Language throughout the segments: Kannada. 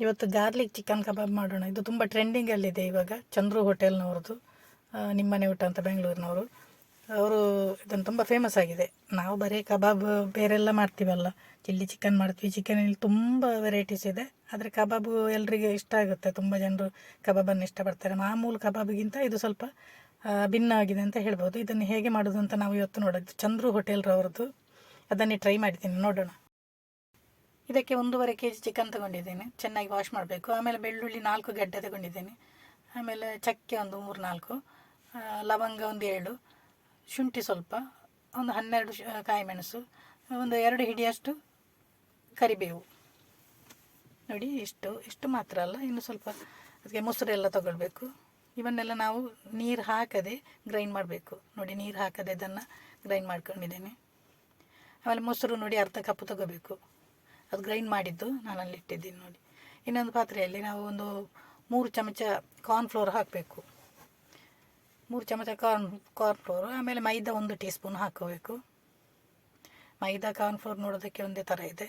ಇವತ್ತು ಗಾರ್ಲಿಕ್ ಚಿಕನ್ ಕಬಾಬ್ ಮಾಡೋಣ. ಇದು ತುಂಬ ಟ್ರೆಂಡಿಂಗಲ್ಲಿದೆ ಇವಾಗ. ಚಂದ್ರು ಹೋಟೆಲ್ನವ್ರದ್ದು ನಿಮ್ಮನೆ ಊಟ ಅಂತ ಬೆಂಗಳೂರಿನವರು. ಅವರು ಇದನ್ನು ತುಂಬ ಫೇಮಸ್ ಆಗಿದೆ. ನಾವು ಬರೀ ಕಬಾಬ್ ಬೇರೆಲ್ಲ ಮಾಡ್ತೀವಲ್ಲ. ಚಿಲ್ಲಿ ಚಿಕನ್ ಮಾಡ್ತೀವಿ. ಚಿಕನಲ್ಲಿ ತುಂಬ ವೆರೈಟೀಸ್ ಇದೆ. ಆದರೆ ಕಬಾಬು ಎಲ್ರಿಗೆ ಇಷ್ಟ ಆಗುತ್ತೆ. ತುಂಬ ಜನರು ಕಬಾಬನ್ನು ಇಷ್ಟಪಡ್ತಾರೆ. ಮಾಮೂಲು ಕಬಾಬ್ಗಿಂತ ಇದು ಸ್ವಲ್ಪ ಭಿನ್ನ ಆಗಿದೆ ಅಂತ ಹೇಳ್ಬೋದು. ಇದನ್ನು ಹೇಗೆ ಮಾಡೋದು ಅಂತ ನಾವು ಇವತ್ತು ನೋಡೋದು. ಚಂದ್ರು ಹೋಟೆಲ್ರವ್ರದ್ದು. ಅದನ್ನೇ ಟ್ರೈ ಮಾಡ್ತೀನಿ. ನೋಡೋಣ. ಇದಕ್ಕೆ ಒಂದೂವರೆ ಕೆ ಜಿ ಚಿಕನ್ ತಗೊಂಡಿದ್ದೇನೆ. ಚೆನ್ನಾಗಿ ವಾಶ್ ಮಾಡಬೇಕು. ಆಮೇಲೆ ಬೆಳ್ಳುಳ್ಳಿ ನಾಲ್ಕು ಗಡ್ಡೆ ತಗೊಂಡಿದ್ದೇನೆ. ಆಮೇಲೆ ಚಕ್ಕೆ ಒಂದು ಮೂರು ನಾಲ್ಕು ಲವಂಗ ಒಂದು ಏಳು ಶುಂಠಿ ಸ್ವಲ್ಪ, ಒಂದು ಹನ್ನೆರಡು ಕಾಯಿ ಮೆಣಸು ಒಂದು ಎರಡು ಹಿಡಿಯಷ್ಟು ಕರಿಬೇವು. ನೋಡಿ, ಇಷ್ಟು ಇಷ್ಟು ಮಾತ್ರ ಅಲ್ಲ, ಇನ್ನು ಸ್ವಲ್ಪ ಅದಕ್ಕೆ ಮೊಸರೆಲ್ಲ ತಗೊಳ್ಬೇಕು. ಇವನ್ನೆಲ್ಲ ನಾವು ನೀರು ಹಾಕದೆ ಗ್ರೈಂಡ್ ಮಾಡಬೇಕು. ನೋಡಿ, ನೀರು ಹಾಕದೆ ಅದನ್ನು ಗ್ರೈಂಡ್ ಮಾಡ್ಕೊಂಡಿದ್ದೇನೆ. ಆಮೇಲೆ ಮೊಸರು ನೋಡಿ ಅರ್ಧ ಕಪ್ ತಗೋಬೇಕು. ಅದು ಗ್ರೈಂಡ್ ಮಾಡಿದ್ದು ನಾನು ಅಲ್ಲಿ ಇಟ್ಟಿದ್ದೀನಿ ನೋಡಿ. ಇನ್ನೊಂದು ಪಾತ್ರೆಯಲ್ಲಿ ನಾವು ಒಂದು ಮೂರು ಚಮಚ ಕಾರ್ನ್ ಫ್ಲೋರ್ ಹಾಕಬೇಕು. ಮೂರು ಚಮಚ ಕಾರ್ನ್ ಕಾರ್ನ್ಫ್ಲೋರು ಆಮೇಲೆ ಮೈದಾ ಒಂದು ಟೀ ಸ್ಪೂನ್ ಹಾಕೋಬೇಕು ಮೈದಾ ಕಾರ್ನ್ಫ್ಲೋರ್ ನೋಡೋದಕ್ಕೆ ಒಂದೇ ಥರ ಇದೆ.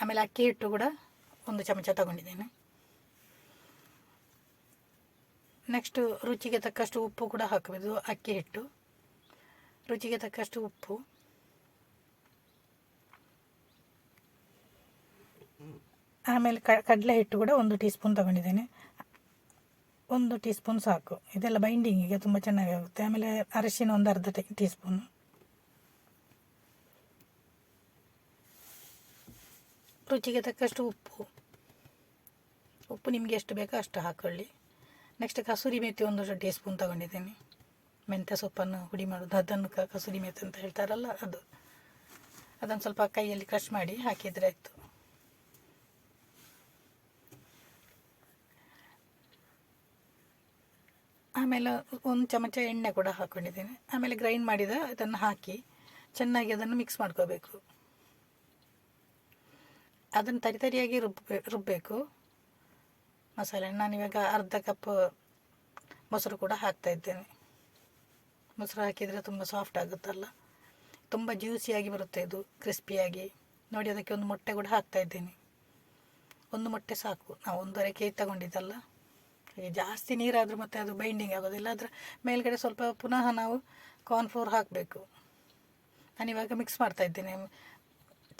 ಆಮೇಲೆ ಅಕ್ಕಿ ಹಿಟ್ಟು ಕೂಡ ಒಂದು ಚಮಚ ತಗೊಂಡಿದ್ದೇನೆ. ನೆಕ್ಸ್ಟು ರುಚಿಗೆ ತಕ್ಕಷ್ಟು ಉಪ್ಪು ಕೂಡ ಹಾಕಬೇಕು ಅಕ್ಕಿ ಹಿಟ್ಟು. ರುಚಿಗೆ ತಕ್ಕಷ್ಟು ಉಪ್ಪು. ಆಮೇಲೆ ಕಡಲೆ ಹಿಟ್ಟು ಕೂಡ ಒಂದು ಟೀ ಸ್ಪೂನ್ ತಗೊಂಡಿದ್ದೇನೆ. ಒಂದು ಟೀ ಸ್ಪೂನ್ ಸಾಕು. ಇದೆಲ್ಲ ಬೈಂಡಿಂಗಿಗೆ ತುಂಬ ಚೆನ್ನಾಗಿ ಆಗುತ್ತೆ. ಆಮೇಲೆ ಅರಿಶಿನ ಒಂದು ಅರ್ಧ ಟೀ ಸ್ಪೂನು ರುಚಿಗೆ ತಕ್ಕಷ್ಟು ಉಪ್ಪು. ಉಪ್ಪು ನಿಮಗೆ ಎಷ್ಟು ಬೇಕೋ ಅಷ್ಟು ಹಾಕೊಳ್ಳಿ. ನೆಕ್ಸ್ಟ್ ಕಸೂರಿ ಮೇಥಿ ಒಂದು ಟೀ ಸ್ಪೂನ್ ತಗೊಂಡಿದ್ದೇನೆ. ಮೆಂತ್ಯ ಸೊಪ್ಪನ್ನು ಹುಡಿ ಮಾಡೋದು ಅದನ್ನು ಕಸೂರಿ ಮೇಥಿ ಅಂತ ಹೇಳ್ತಾರಲ್ಲ ಅದು. ಅದನ್ನು ಸ್ವಲ್ಪ ಕೈಯಲ್ಲಿ ಕ್ರಶ್ ಮಾಡಿ ಹಾಕಿದರೆ ಆಯಿತು. ಆಮೇಲೆ ಒಂದು ಚಮಚ ಎಣ್ಣೆ ಕೂಡ ಹಾಕೊಂಡಿದ್ದೀನಿ. ಆಮೇಲೆ ಗ್ರೈಂಡ್ ಮಾಡಿದ ಅದನ್ನು ಹಾಕಿ ಚೆನ್ನಾಗಿ ಅದನ್ನು ಮಿಕ್ಸ್ ಮಾಡ್ಕೋಬೇಕು. ಅದನ್ನು ತರಿ ತರಿಯಾಗಿ ರುಬ್ಬ ರುಬ್ಬಬೇಕು ಮಸಾಲೆ ನಾನಿವಾಗ ಅರ್ಧ ಕಪ್ ಮೊಸರು ಕೂಡ ಹಾಕ್ತಾ ಇದ್ದೇನೆ. ಮೊಸರು ಹಾಕಿದರೆ ತುಂಬ ಸಾಫ್ಟ್ ಆಗುತ್ತಲ್ಲ? ತುಂಬ ಜ್ಯೂಸಿಯಾಗಿ ಬರುತ್ತೆ ಇದು ಕ್ರಿಸ್ಪಿಯಾಗಿ ನೋಡಿ, ಅದಕ್ಕೆ ಒಂದು ಮೊಟ್ಟೆ ಕೂಡ ಹಾಕ್ತಾ ಇದ್ದೇನೆ. ಒಂದು ಮೊಟ್ಟೆ ಸಾಕು. ನಾವು ಒಂದೂವರೆ ಕೆ ಜಿ ತಗೊಂಡಿದ್ದಲ್ಲ? ಜಾಸ್ತಿ ನೀರಾದರೂ ಮತ್ತೆ ಅದು ಬೈಂಡಿಂಗ್ ಆಗೋದಿಲ್ಲ ಅದರ ಮೇಲ್ಗಡೆ ಸ್ವಲ್ಪ ಪುನಃ ನಾವು ಕಾರ್ನ್ಫ್ಲೋರ್ ಹಾಕಬೇಕು. ನಾನಿವಾಗ ಮಿಕ್ಸ್ ಮಾಡ್ತಾ ಇದ್ದೀನಿ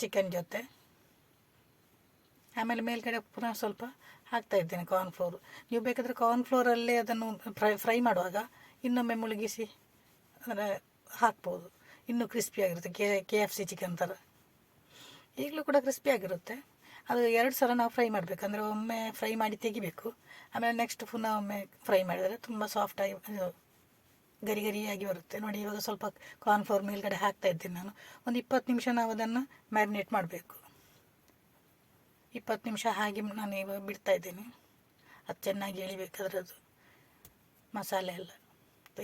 ಚಿಕನ್ ಜೊತೆ. ಆಮೇಲೆ ಮೇಲ್ಗಡೆ ಪುನಃ ಸ್ವಲ್ಪ ಹಾಕ್ತಾ ಇದ್ದೇನೆ ಕಾರ್ನ್ಫ್ಲೋರ್ ನೀವು ಬೇಕಾದರೆ ಕಾರ್ನ್ಫ್ಲೋರಲ್ಲೇ ಅದನ್ನು ಫ್ರೈ ಫ್ರೈ ಮಾಡುವಾಗ ಇನ್ನೊಮ್ಮೆ ಮುಳುಗಿಸಿ ಅಂದರೆ ಹಾಕ್ಬೋದು. ಇನ್ನೂ ಕ್ರಿಸ್ಪಿಯಾಗಿರುತ್ತೆ K K F C chicken ಥರ ಈಗಲೂ ಕೂಡ ಕ್ರಿಸ್ಪಿಯಾಗಿರುತ್ತೆ ಅದು ಎರಡು ಸಲ ನಾವು ಫ್ರೈ ಮಾಡಬೇಕು. ಅಂದರೆ ಒಮ್ಮೆ ಫ್ರೈ ಮಾಡಿ ತೆಗಿಬೇಕು. ಆಮೇಲೆ ನೆಕ್ಸ್ಟ್ ಪುನಃ ಒಮ್ಮೆ ಫ್ರೈ ಮಾಡಿದರೆ ತುಂಬ ಸಾಫ್ಟಾಗಿ ಗರಿ ಗರಿಯಾಗಿ ಬರುತ್ತೆ. ನೋಡಿ, ಇವಾಗ ಸ್ವಲ್ಪ ಕಾರ್ನ್ಫ್ಲೋರ್ ಮೇಲ್ಗಡೆ ಹಾಕ್ತಾ ಇದ್ದೀನಿ ನಾನು. ಒಂದು ಇಪ್ಪತ್ತು ನಿಮಿಷ ನಾವು ಅದನ್ನು ಮ್ಯಾರಿನೇಟ್ ಮಾಡಬೇಕು. ಇಪ್ಪತ್ತು ನಿಮಿಷ ಹಾಗೆ ನಾನು ಇವಾಗ ಬಿಡ್ತಾ ಇದ್ದೀನಿ. ಅದು ಚೆನ್ನಾಗಿ ಎಳಿಬೇಕಾದ್ರದ್ದು ಮಸಾಲೆ ಎಲ್ಲ.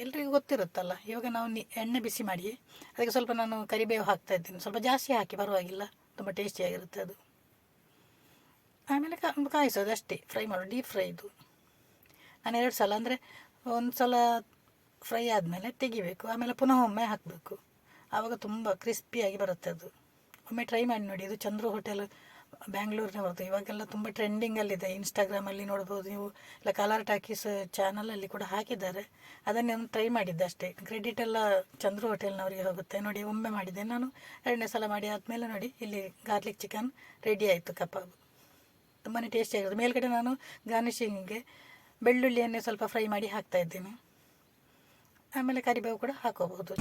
ಎಲ್ರಿಗೂ ಗೊತ್ತಿರುತ್ತಲ್ಲ, ಇವಾಗ ನಾವು ಎಣ್ಣೆ ಬಿಸಿ ಮಾಡಿ, ಅದಕ್ಕೆ ಸ್ವಲ್ಪ ನಾನು ಕರಿಬೇವು ಹಾಕ್ತಾ ಇದ್ದೀನಿ. ಸ್ವಲ್ಪ ಜಾಸ್ತಿ ಹಾಕಿ ಪರವಾಗಿಲ್ಲ, ತುಂಬ ಟೇಸ್ಟಿಯಾಗಿರುತ್ತೆ ಅದು. ಆಮೇಲೆ ಕಾಯಿಸೋದು ಅಷ್ಟೇ. ಫ್ರೈ ಮಾಡೋದು ಡೀಪ್ ಫ್ರೈ ಇದು ನಾನು ಎರಡು ಸಲ ಅಂದರೆ ಒಂದು ಸಲ ಫ್ರೈ ಆದಮೇಲೆ ತೆಗಿಬೇಕು. ಆಮೇಲೆ ಪುನಃ ಒಮ್ಮೆ ಹಾಕಬೇಕು. ಆವಾಗ ತುಂಬ ಕ್ರಿಸ್ಪಿಯಾಗಿ ಬರುತ್ತೆ ಅದು. ಒಮ್ಮೆ ಟ್ರೈ ಮಾಡಿ ನೋಡಿ. ಇದು ಚಂದ್ರು ಹೋಟೆಲ್ ಬ್ಯಾಂಗ್ಳೂರಿನವ್ರದ್ದು ಇವಾಗೆಲ್ಲ ತುಂಬ ಟ್ರೆಂಡಿಂಗಲ್ಲಿದೆ ಇನ್ಸ್ಟಾಗ್ರಾಮಲ್ಲಿ ನೋಡ್ಬೋದು ನೀವು. ಇಲ್ಲ ಕಲರ್ ಟಾಕೀಸ್ ಚಾನಲಲ್ಲಿ ಕೂಡ ಹಾಕಿದ್ದಾರೆ. ಅದನ್ನೇ ಒಂದು ಟ್ರೈ ಮಾಡಿದ್ದೆ ಅಷ್ಟೇ. ಕ್ರೆಡಿಟ್ ಎಲ್ಲ ಚಂದ್ರು ಹೋಟೆಲ್ನವರಿಗೆ ಹೋಗುತ್ತೆ. ನೋಡಿ, ಒಮ್ಮೆ ಮಾಡಿದ್ದೆ ನಾನು ಎರಡನೇ ಸಲ ಮಾಡಿ ಆದಮೇಲೆ ನೋಡಿ, ಇಲ್ಲಿ ಗಾರ್ಲಿಕ್ ಚಿಕನ್ ರೆಡಿ ಆಯಿತು ಕಬಾಬ್ ತುಂಬಾ ಟೇಸ್ಟಿಯಾಗಿರುತ್ತೆ ಮೇಲ್ಗಡೆ ನಾನು ಗಾರ್ನಿಷಿಂಗ್ಗೆ ಬೆಳ್ಳುಳ್ಳಿಯನ್ನೇ ಸ್ವಲ್ಪ ಫ್ರೈ ಮಾಡಿ ಹಾಕ್ತಾ ಇದ್ದೀನಿ. ಆಮೇಲೆ ಕರಿಬೇವು ಕೂಡ ಹಾಕೋಬಹುದು.